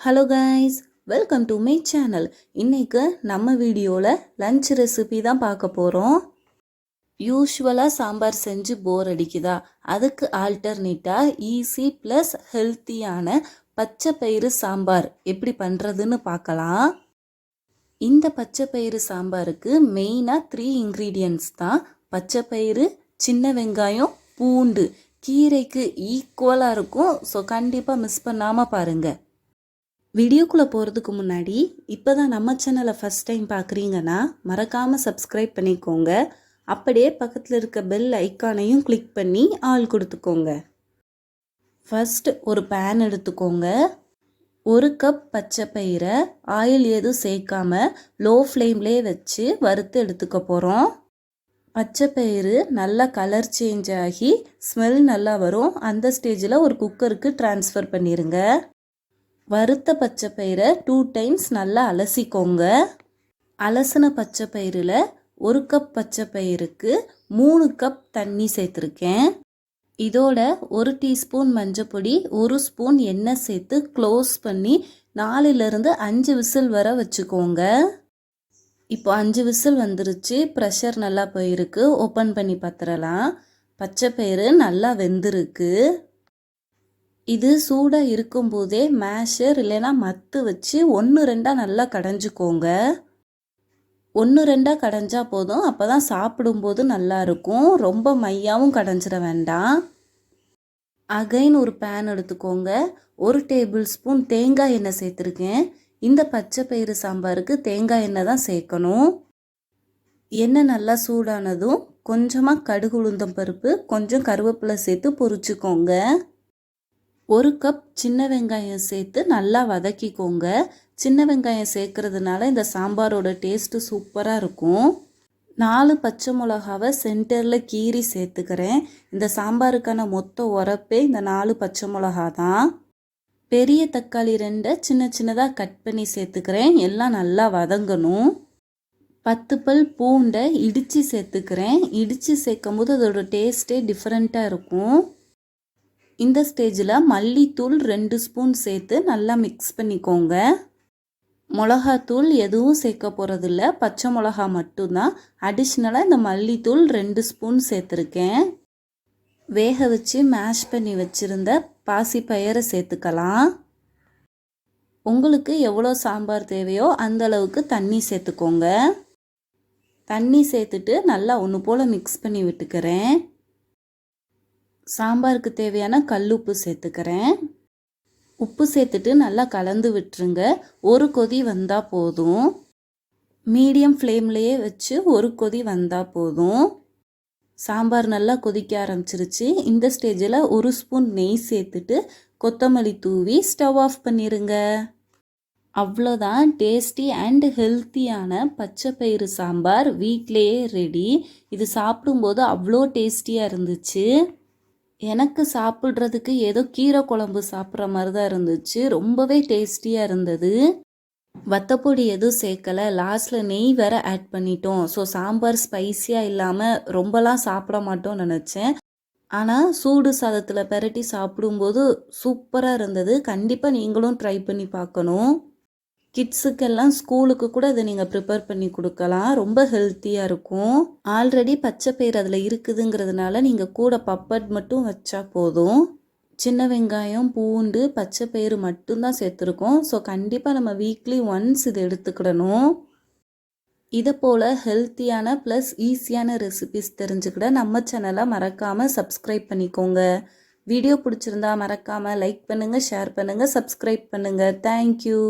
Hello guys welcome to my channel இன்னைக்கு நம்ம வீடியோவில் லஞ்ச் ரெசிபி தான் பார்க்க போகிறோம் யூஸ்வலாக சாம்பார் செஞ்சு போர் அடிக்குதா? அதுக்கு ஆல்டர்னேட்டாக ஈஸி ப்ளஸ் ஹெல்த்தியான பச்சை பயிறு சாம்பார் எப்படி பண்ணுறதுன்னு பார்க்கலாம். இந்த பச்சை பயிறு சாம்பாருக்கு மெயினாக த்ரீ இன்க்ரீடியன்ட்ஸ் தான் பச்சை பயிறு சின்ன வெங்காயம் பூண்டு. கீரைக்கு ஈக்குவலாக இருக்கும். ஸோ கண்டிப்பாக மிஸ் பண்ணாமல் பாருங்கள் வீடியோக்குள்ளே போகிறதுக்கு முன்னாடி இப்போ தான் நம்ம சேனலை ஃபஸ்ட் டைம் பார்க்குறீங்கன்னா மறக்காமல் சப்ஸ்கிரைப் பண்ணிக்கோங்க. அப்படியே பக்கத்தில் இருக்க பெல் ஐக்கானையும் கிளிக் பண்ணி ஆள் கொடுத்துக்கோங்க. ஃபர்ஸ்ட் ஒரு பேன் எடுத்துக்கோங்க. ஒரு கப் பச்சை பயிரை ஆயில் எதுவும் சேர்க்காம லோ ஃப்ளேம்லேயே வச்சு வறுத்து எடுத்துக்க போகிறோம் பச்சை பயிறு நல்லா கலர் சேஞ்ச் ஆகி ஸ்மெல் நல்லா வரும். அந்த ஸ்டேஜில் ஒரு குக்கருக்கு ட்ரான்ஸ்ஃபர் பண்ணிடுங்க வறுத்த பச்சை பயிரை டூ டைம்ஸ் நல்லா அலசிக்கோங்க. அலசின பச்சை பயிரில் ஒரு கப் பச்சை பயிருக்கு மூணு கப் தண்ணி சேர்த்துருக்கேன். இதோட ஒரு டீஸ்பூன் மஞ்சப்பொடி ஒரு ஸ்பூன் எண்ணெய் சேர்த்து க்ளோஸ் பண்ணி நாலுலேருந்து அஞ்சு விசில் வர வச்சுக்கோங்க. இப்போ அஞ்சு விசில் வந்துருச்சு ப்ரெஷர் நல்லா போயிருக்கு ஓப்பன் பண்ணி பத்திரலாம். பச்சை பயிறு நல்லா வெந்திருக்கு. இது சூடாக இருக்கும்போதே மேஷர் இல்லைன்னா மத்து வச்சு ஒன்று ரெண்டாக நல்லா கடைஞ்சிக்கோங்க. ஒன்று ரெண்டாக கடைஞ்சா போதும். அப்போ தான் சாப்பிடும்போது நல்லாயிருக்கும் ரொம்ப மையாவும் கடைஞ்சிட வேண்டாம். அகைன் ஒரு பேன் எடுத்துக்கோங்க. ஒரு டேபிள் ஸ்பூன் தேங்காய் எண்ணெய் சேர்த்துருக்கேன். இந்த பச்சை பயிறு சாம்பாருக்கு தேங்காய் எண்ணெய் தான் சேர்க்கணும். எண்ணெய் நல்லா சூடானதும் கொஞ்சமாக கடுகு உளுந்தம் பருப்பு கொஞ்சம் கருவேப்பிலை சேர்த்து பொரிச்சுக்கோங்க. ஒரு கப் சின்ன வெங்காயம் சேர்த்து நல்லா வதக்கிக்கோங்க. சின்ன வெங்காயம் சேர்க்கறதுனால இந்த சாம்பாரோட டேஸ்ட்டு சூப்பராக இருக்கும். நாலு பச்சை மிளகாவை சென்டரில் கீறி சேர்த்துக்கிறேன். இந்த சாம்பாருக்கான மொத்த உரப்பே இந்த நாலு பச்சை மிளகா தான். பெரிய தக்காளி ரெண்டை சின்ன சின்னதாக கட் பண்ணி சேர்த்துக்கிறேன். எல்லாம் நல்லா வதங்கணும். பத்து பல் பூண்டை இடித்து சேர்த்துக்கிறேன். இடித்து சேர்க்கும் போது அதோட டேஸ்ட்டே டிஃப்ரெண்ட்டாக இருக்கும். இந்த ஸ்டேஜில் மல்லித்தூள் ரெண்டு ஸ்பூன் சேர்த்து நல்லா மிக்ஸ் பண்ணிக்கோங்க. மிளகாத்தூள் எதுவும் சேர்க்க போகிறதில்ல பச்சை மிளகா மட்டும்தான். அடிஷ்னலாக இந்த மல்லித்தூள் ரெண்டு ஸ்பூன் சேர்த்துருக்கேன். வேக வச்சு மேஷ் பண்ணி வச்சுருந்த பாசி பயிரை சேர்த்துக்கலாம். உங்களுக்கு எவ்வளோ சாம்பார் தேவையோ அந்த அளவுக்கு தண்ணி சேர்த்துக்கோங்க. தண்ணி சேர்த்துட்டு நல்லா ஒன்று போல் மிக்ஸ் பண்ணி விட்டுக்கிறேன். சாம்பாருக்கு தேவையான கல்லுப்பு சேர்த்துக்கிறேன். உப்பு சேர்த்துட்டு நல்லா கலந்து விட்டுருங்க. ஒரு கொதி வந்தால் போதும். மீடியம் ஃப்ளேம்லேயே வச்சு ஒரு கொதி வந்தால் போதும். சாம்பார் நல்லா கொதிக்க ஆரம்பிச்சிருச்சு. இந்த ஸ்டேஜில் ஒரு ஸ்பூன் நெய் சேர்த்துட்டு கொத்தமல்லி தூவி ஸ்டவ் ஆஃப் பண்ணிடுங்க அவ்வளோதான். டேஸ்டி அண்ட் ஹெல்த்தியான பச்சை பயிறு சாம்பார். வீட்லேயே ரெடி. இது சாப்பிடும்போது அவ்வளோ டேஸ்டியாக இருந்துச்சு. எனக்கு சாப்பிட்றதுக்கு ஏதோ கீரை குழம்பு சாப்பிட்ற மாதிரி தான் இருந்துச்சு. ரொம்பவே டேஸ்டியாக இருந்தது. வத்தப்பொடி எதுவும் சேர்க்கலை. லாஸ்ட்டில் நெய் வேற ஆட் பண்ணிட்டோம். ஸோ சாம்பார் ஸ்பைஸியாக இல்லாமல் ரொம்பலாம் சாப்பிட மாட்டோம்னு நினச்சேன். ஆனால் சூடு சாதத்தில் பெரட்டி சாப்பிடும்போது சூப்பராக இருந்தது. கண்டிப்பாக நீங்களும் ட்ரை பண்ணி பார்க்கணும். கிட்ஸுக்கெல்லாம் ஸ்கூலுக்கு கூட அதை நீங்கள் ப்ரிப்பேர் பண்ணி கொடுக்கலாம் ரொம்ப ஹெல்த்தியாக இருக்கும் ஆல்ரெடி பச்சை பயிர் அதில் இருக்குதுங்கிறதுனால நீங்கள் கூட பப்பட் மட்டும் வச்சா போதும் சின்ன வெங்காயம் பூண்டு பச்சை பயிறு மட்டும்தான் சேர்த்துருக்கோம் ஸோ கண்டிப்பாக நம்ம வீக்லி ஒன்ஸ் இதை எடுத்துக்கிடணும் இதை போல் ஹெல்த்தியான ப்ளஸ் ஈஸியான ரெசிபிஸ் தெரிஞ்சுக்கிட நம்ம சேனலை மறக்காமல் சப்ஸ்கிரைப் பண்ணிக்கோங்க வீடியோ பிடிச்சிருந்தா மறக்காமல் லைக் பண்ணுங்கள் ஷேர் பண்ணுங்கள் சப்ஸ்கிரைப் பண்ணுங்கள் தேங்க்யூ